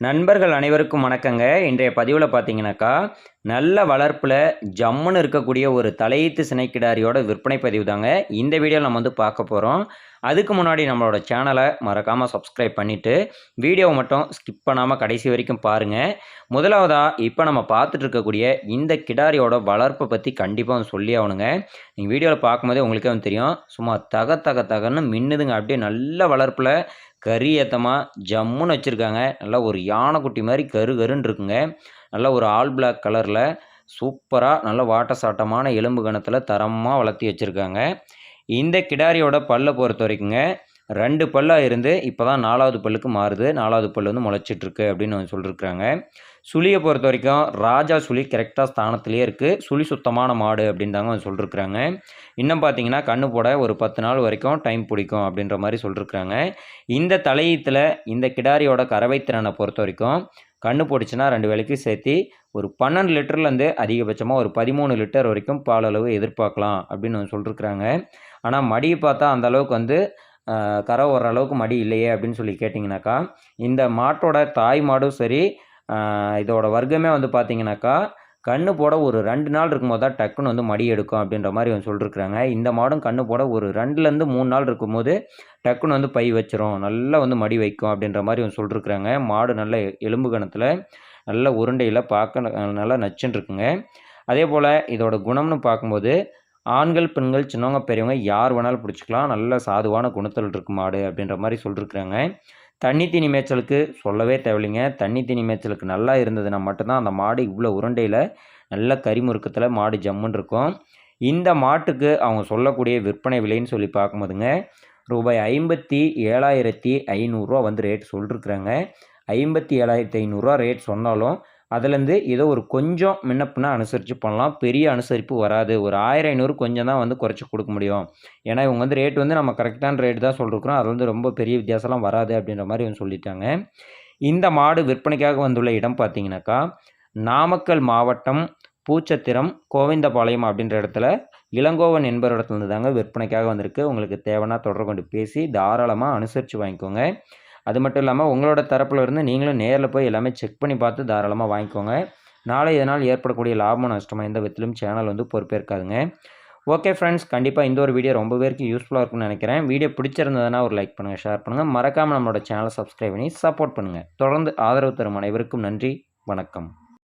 நண்பர்கள் அனைவருக்கும் வணக்கங்க. இன்றைய பதிவில் பார்த்தீங்கன்னாக்கா நல்ல வளர்ப்பில் ஜம்முன்னு இருக்கக்கூடிய ஒரு தலையீத்து சினைக்கிடாரியோட விற்பனை பதிவு தாங்க இந்த வீடியோ நம்ம வந்து பார்க்க போகிறோம் அதுக்கு முன்னாடி நம்மளோட சேனலை மறக்காமல் சப்ஸ்கிரைப் பண்ணிவிட்டு வீடியோவை மட்டும் ஸ்கிப் பண்ணாமல் கடைசி வரைக்கும் பாருங்கள் முதலாவதாக இப்போ நம்ம பார்த்துட்டு இருக்கக்கூடிய இந்த கிடாரியோட வளர்ப்பை பற்றி கண்டிப்பாக வந்து சொல்லி ஆகணுங்க. நீங்கள் வீடியோவில் பார்க்கும்போதே உங்களுக்கே வந்து தெரியும். சும்மா தக தக தகன்னு மின்னுதுங்க. அப்படியே நல்ல வளர்ப்பில் கறி ஏத்தமாக ஜம்முன்னு வச்சுருக்காங்க. நல்லா ஒரு யானைக்குட்டி மாதிரி கரு கருன்னு இருக்குங்க. நல்லா ஒரு ஆல் பிளாக் கலரில் சூப்பராக நல்ல வாட்ட சாட்டமான எலும்பு கணத்தில் தரமாக வளர்த்தி வச்சுருக்காங்க. இந்த கிடாரியோட பல்லை பொறுத்த வரைக்குங்க ரெண்டு பல்லாக இருந்து இப்போ தான் நாலாவது பல்லுக்கு மாறுது. நாலாவது பல் வந்து முளைச்சிட்ருக்கு அப்படின்னு சொல்லியிருக்கிறாங்க சுழியை பொறுத்த வரைக்கும் ராஜா சுழி கரெக்டாக ஸ்தானத்துலேயே இருக்குது சுழி சுத்தமான மாடு அப்படின்னு தாங்க சொல்லியிருக்கிறாங்க இன்னும் பார்த்தீங்கன்னா கண்ணு போட ஒரு பத்து நாள் வரைக்கும் டைம் பிடிக்கும் அப்படின்ற மாதிரி சொல்லியிருக்கிறாங்க இந்த தலையீத்தில் இந்த கிடாரியோட கறவை திறனை பொறுத்த வரைக்கும் கண்ணு போட்டுச்சுன்னா ரெண்டு வேலைக்கு சேர்த்து ஒரு பன்னெண்டு லிட்டர்லேருந்து அதிகபட்சமாக ஒரு பதிமூணு லிட்டர் வரைக்கும் பால் அளவு எதிர்பார்க்கலாம் அப்படின்னு சொல்லியிருக்கிறாங்க ஆனால் மடியை பார்த்தா அந்த அளவுக்கு வந்து கரை வர அளவுக்கு மடி இல்லையே அப்படின்னு சொல்லி கேட்டிங்கனாக்கா இந்த மாட்டோட தாய் மாடும் சரி இதோட வர்க்கமே வந்து பார்த்தீங்கன்னாக்கா கண்ணு போட ஒரு ரெண்டு நாள் இருக்கும்போது தான் டக்குன்னு வந்து மடி எடுக்கும் அப்படின்ற மாதிரி வந்து சொல்லியிருக்கிறாங்க இந்த மாடும் கண்ணு போட ஒரு ரெண்டுலேருந்து மூணு நாள் இருக்கும்போது டக்குன்னு வந்து பை வச்சிரும். நல்லா வந்து மடி வைக்கும் அப்படின்ற மாதிரி வந்து சொல்லியிருக்கிறாங்க மாடு நல்ல எலும்பு கணத்தில் நல்ல உருண்டையில் பார்க்க நல்லா நச்சுன்னு இருக்குங்க அதே போல் இதோட குணம்னு பார்க்கும்போது ஆண்கள் பெண்கள் சின்னவங்க பெரியவங்க யார் வேணாலும் பிடிச்சிக்கலாம். நல்ல சாதுவான குணத்தில் இருக்கு மாடு அப்படின்ற மாதிரி சொல்லியிருக்கிறாங்க தண்ணி தீனி மேய்ச்சலுக்கு சொல்லவே தேவையில்லைங்க. தண்ணி தீனி மேய்ச்சலுக்கு நல்லா இருந்ததுன்னா மட்டும்தான் அந்த மாடு இவ்வளோ உருண்டையில் நல்ல கரிமுறுக்கத்தில் மாடு ஜம்முன்னு இருக்கும். இந்த மாட்டுக்கு அவங்க சொல்லக்கூடிய விற்பனை விலைன்னு சொல்லி பார்க்கும்போதுங்க ரூபாய் ஐம்பத்தி ஏழாயிரத்தி ஐநூறுரூவா வந்து ரேட் சொல்லிருக்குறாங்க. ஐம்பத்தி ஏழாயிரத்தி ஐநூறுரூவா ரேட் சொன்னாலும் அதுலேருந்து ஏதோ ஒரு கொஞ்சம் முன்னப்பின்னா அனுசரித்து பண்ணலாம். பெரிய அனுசரிப்பு வராது. ஒரு ஆயிரம் ஐநூறு கொஞ்சம் தான் வந்து குறைச்சி கொடுக்க முடியும். ஏன்னா இவங்க வந்து ரேட் வந்து நம்ம கரெக்டான ரேட் தான் சொல்லிருக்கிறோம். அது வந்து ரொம்ப பெரிய வித்தியாசம்லாம் வராது அப்படின்ற மாதிரி வந்து சொல்லிட்டாங்க. இந்த மாடு விற்பனைக்காக வந்துள்ள இடம் பார்த்தீங்கன்னாக்கா நாமக்கல் மாவட்டம் பூச்சத்திரம் கோவிந்தபாளையம் அப்படின்ற இடத்துல இளங்கோவன் என்பவர் இடத்துலேருந்து தாங்க விற்பனைக்காக வந்திருக்கு. உங்களுக்கு தேவைன்னா தொடர்பு கொண்டு பேசி தாராளமாக அனுசரித்து வாங்கிக்கோங்க. அது மட்டும் இல்லாமல் உங்களோட தரப்பில் இருந்து நீங்களும் நேரில் போய் எல்லாமே செக் பண்ணி பார்த்து தாராளமாக வாங்கிக்கோங்க. நாளை இதனால் ஏற்படக்கூடிய லாபம் நஷ்டமாக எந்த விதத்திலும் சேனல் வந்து பொறுப்பேற்காதுங்க. ஓகே ஃப்ரெண்ட்ஸ் கண்டிப்பாக இந்த ஒரு வீடியோ ரொம்ப பேருக்கு யூஸ்ஃபுல்லாக இருக்கும்னு நினைக்கிறேன். வீடியோ பிடிச்சிருந்ததுன்னா ஒரு லைக் பண்ணுங்கள் ஷேர் பண்ணுங்கள் மறக்காமல் நம்மளோட சேனலை சப்ஸ்கிரைப் பண்ணி சப்போர்ட் பண்ணுங்கள் தொடர்ந்து ஆதரவு தரும் அனைவருக்கும் நன்றி வணக்கம்.